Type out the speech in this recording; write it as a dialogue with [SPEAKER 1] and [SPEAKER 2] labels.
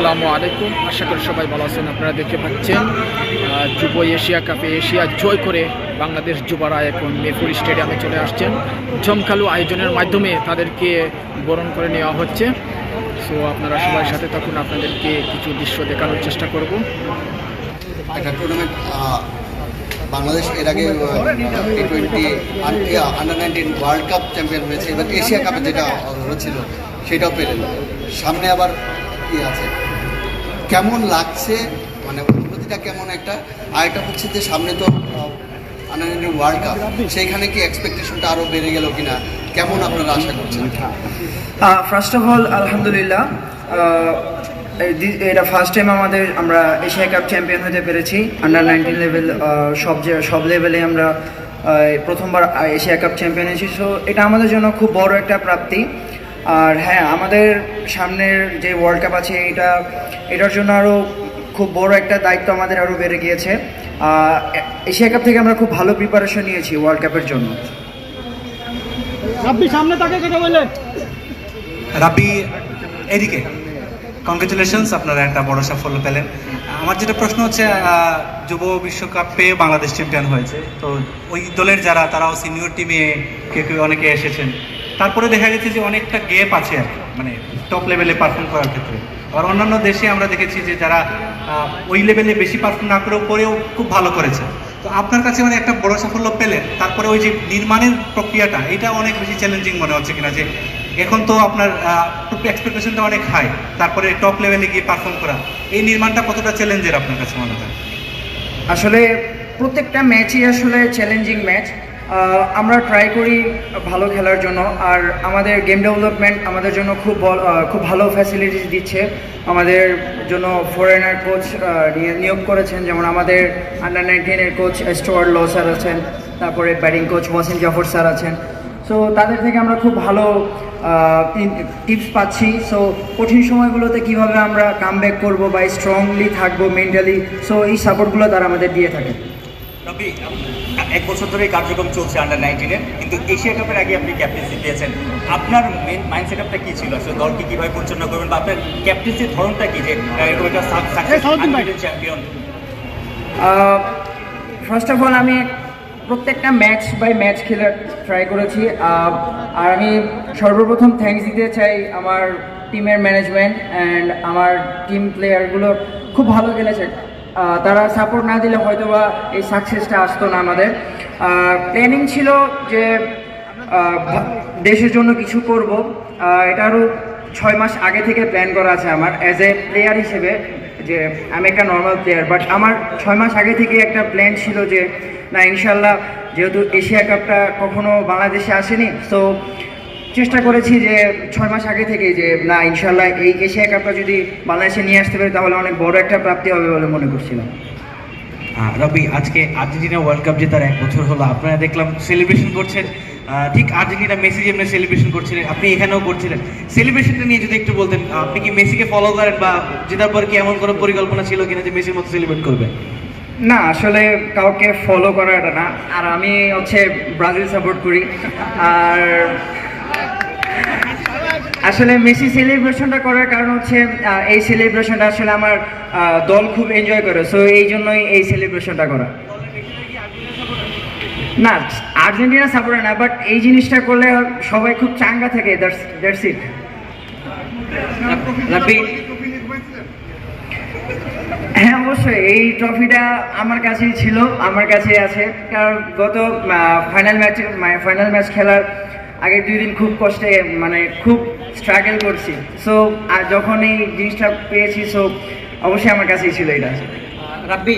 [SPEAKER 1] আসসালামু আলাইকুম। আশা করি সবাই ভালো আছেন, আপনারা দেখতে পাচ্ছেন যুব এশিয়া কাপে এশিয়া জয় করে বাংলাদেশ যুবরা এখন মেপুর স্টেডিয়ামে চলে আসছেন। জমকালো আয়োজনের মাধ্যমে তাদেরকে বরণ করে নেওয়া হচ্ছে। সো আপনারা সবার সাথে তখন আপনাদেরকে কিছু দৃশ্য দেখানোর চেষ্টা করব।
[SPEAKER 2] একটা বাংলাদেশ এর আগে T twenty under nineteen world cup champion হয়েছে, এবার এশিয়া কাপে যেটা ছিল সেটাও পেলেন। সামনে আবার কি আছে? কেমন লাগছে? মানে অনুভূতিটা কেমন একটা? আর একটা হচ্ছে যে সামনে তো আন্ডার ওয়ার্ল্ড কাপ সেইখানে কি এক্সপেকটেশনটা আরও বেড়ে গেল কিনা? কেমন আপনারা আশা করছেন?
[SPEAKER 3] ফার্স্ট অফ অল আলহামদুলিল্লাহ এটা ফার্স্ট টাইম আমাদের আমরা এশিয়া কাপ চ্যাম্পিয়ন হতে পেরেছি। আন্ডার নাইনটিন লেভেল সব যে- সব লেভেলে আমরা প্রথমবার এশিয়া কাপ চ্যাম্পিয়ন হয়েছি। সো এটা আমাদের জন্য খুব বড় একটা প্রাপ্তি। আর হ্যাঁ আমাদের সামনের যে ওয়ার্ল্ড কাপ আছে এটা এটার জন্য আরও খুব বড় একটা দায়িত্ব আমাদের আরও বেড়ে গিয়েছে। এশিয়া কাপ থেকে আমরা খুব ভালো প্রিপারেশন নিয়েছি ওয়ার্ল্ড কাপের জন্য।
[SPEAKER 4] রাব্বি সামনে তাকে কথা বললেন
[SPEAKER 5] রাব্বি এদিকে। কংগ্রেচুলেশনস আপনারা একটা বড় সাফল্য পেলেন। আমার যেটা প্রশ্ন হচ্ছে যুব বিশ্বকাপে বাংলাদেশ চ্যাম্পিয়ন হয়েছে। তো ওই দলের যারা তারাও সিনিয়র টিমে কেউ কেউ অনেকে এসেছেন? তারপরে দেখা গেছে যে অনেকটা গ্যাপ আছে আর মানে টপ লেভেলে পারফর্ম করার ক্ষেত্রে। আর অন্যান্য দেশে আমরা দেখেছি যে যারা ওই লেভেলে বেশি পারফর্ম না করেও পরেও খুব ভালো করেছে। তো আপনার কাছে মানে একটা বড় সাফল্য পেলেন, তারপরে ওই যে নির্মাণের প্রক্রিয়াটা, এটা অনেক বেশি চ্যালেঞ্জিং মনে হচ্ছে কিনা যে এখন তো আপনার এক্সপেকটেশনটা অনেক হাই তারপরে টপ লেভেলে গিয়ে পারফর্ম করা, এই নির্মাণটা কতটা চ্যালেঞ্জের আপনার কাছে মনে হয়?
[SPEAKER 3] আসলে প্রত্যেকটা ম্যাচই আসলে চ্যালেঞ্জিং ম্যাচ আমরা ট্রাই করি ভালো খেলার জন্য। আর আমাদের গেম ডেভেলপমেন্ট আমাদের জন্য খুব খুব ভালো ফ্যাসিলিটিস দিচ্ছে। আমাদের জন্য ফরেনার কোচ নিয়োগ করেছেন। যেমন আমাদের আন্ডার নাইনটিনের কোচ স্টোয়ার লো স্যার আছেন। তারপরে batting coach Mohsin Zafar sir আছেন। সো তাদের থেকে আমরা খুব ভালো টিপস পাচ্ছি। সো কঠিন সময়গুলোতে কীভাবে আমরা কাম ব্যাক করব বা স্ট্রংলি থাকব মেন্টালি সো এই সাপোর্টগুলো তারা আমাদের দিয়ে থাকে।
[SPEAKER 6] এক বছর ধরে কার্যক্রম চলছে আন্ডার নাইনটিনের কিন্তু এশিয়া কাপের আগে আপনি ক্যাপ্টেন্সি পেয়েছেন আপনার মেন মাইন্ড সেট আপটা কি ছিল? আসলে দলকে কীভাবে পরিচালনা করবেন বা আপনার ক্যাপ্টেন্সির ধরনটা কি যে এরকম একটা। চ্যাম্পিয়ন
[SPEAKER 3] ফার্স্ট অফ অল আমি প্রত্যেকটা ম্যাচ বাই ম্যাচ খেলে ট্রাই করেছি। আর আমি সর্বপ্রথম থ্যাঙ্কস দিতে চাই আমার টিমের ম্যানেজমেন্ট অ্যান্ড আমার টিম প্লেয়ারগুলো খুব ভালো খেলেছে। তারা সাপোর্ট না দিলে হয়তো বা এই সাকসেসটা আসতো না আমাদের। প্ল্যানিং ছিল যে দেশের জন্য কিছু করব। আহ, এটা আরও ছয় মাস আগে থেকে প্ল্যান করা আছে আমার অ্যাজ এ প্লেয়ার হিসেবে যে আমি একটা নর্মাল প্লেয়ার বাট আমার ছয় মাস আগে থেকে একটা প্ল্যান ছিল যে না ইনশাল্লাহ যেহেতু এশিয়া কাপটা কখনো বাংলাদেশে আসেনি তো চেষ্টা করেছি যে ছয় মাস আগে থেকে যে না ইনশাল্লাহ এই এশিয়া কাপটা যদি বাংলাদেশে নিয়ে আসতে পারি তাহলে অনেক বড় একটা প্রাপ্তি হবে বলে মনে করছিলাম।
[SPEAKER 5] রবি আজকে আর্জেন্টিনা ওয়ার্ল্ড কাপ জেতার এক বছর হলো। আপনারা দেখলাম সেলিব্রেশন করছেন। ঠিক আর্জেন্টিনা মেসি যেমনি সেলিব্রেশন করছিলেন আপনি এখানেও করছিলেন। সেলিব্রেশনটা নিয়ে যদি একটু বলতেন আপনি কি মেসিকে ফলো করেন বা জেতার পর কি এমন কোনো পরিকল্পনা ছিল কিনা যে মেসির মতো সেলিব্রেট করবেন
[SPEAKER 3] না আসলে কাউকে ফলো করা এটা না। আর আমি হচ্ছে ব্রাজিল সাপোর্ট করি। আর আসলে মেসি সেলিব্রেশনটা করার কারণ হচ্ছে এই সেলিব্রেশনটা আসলে আমার দল খুব এনজয় করে সো এই জন্যই এই সেলিব্রেশনটা করা। না আর্জেন্টিনা সাপোর্টার না বাট এই জিনিসটা করলে সবাই খুব চাঙ্গা থাকে দ্যাটস ইট হ্যাঁ অবশ্যই এই ট্রফিটা আমার কাছেই ছিল আমার কাছেই আছে কারণ গত ফাইনাল ম্যাচ ফাইনাল ম্যাচ খেলার আগের দুই দিন খুব কষ্টে মানে খুব স্ট্রাগল করছি। সো আর যখন এই জিনিসটা পেয়েছি সো অবশ্যই আমার কাছেই ছিল এটা।
[SPEAKER 4] রাব্বি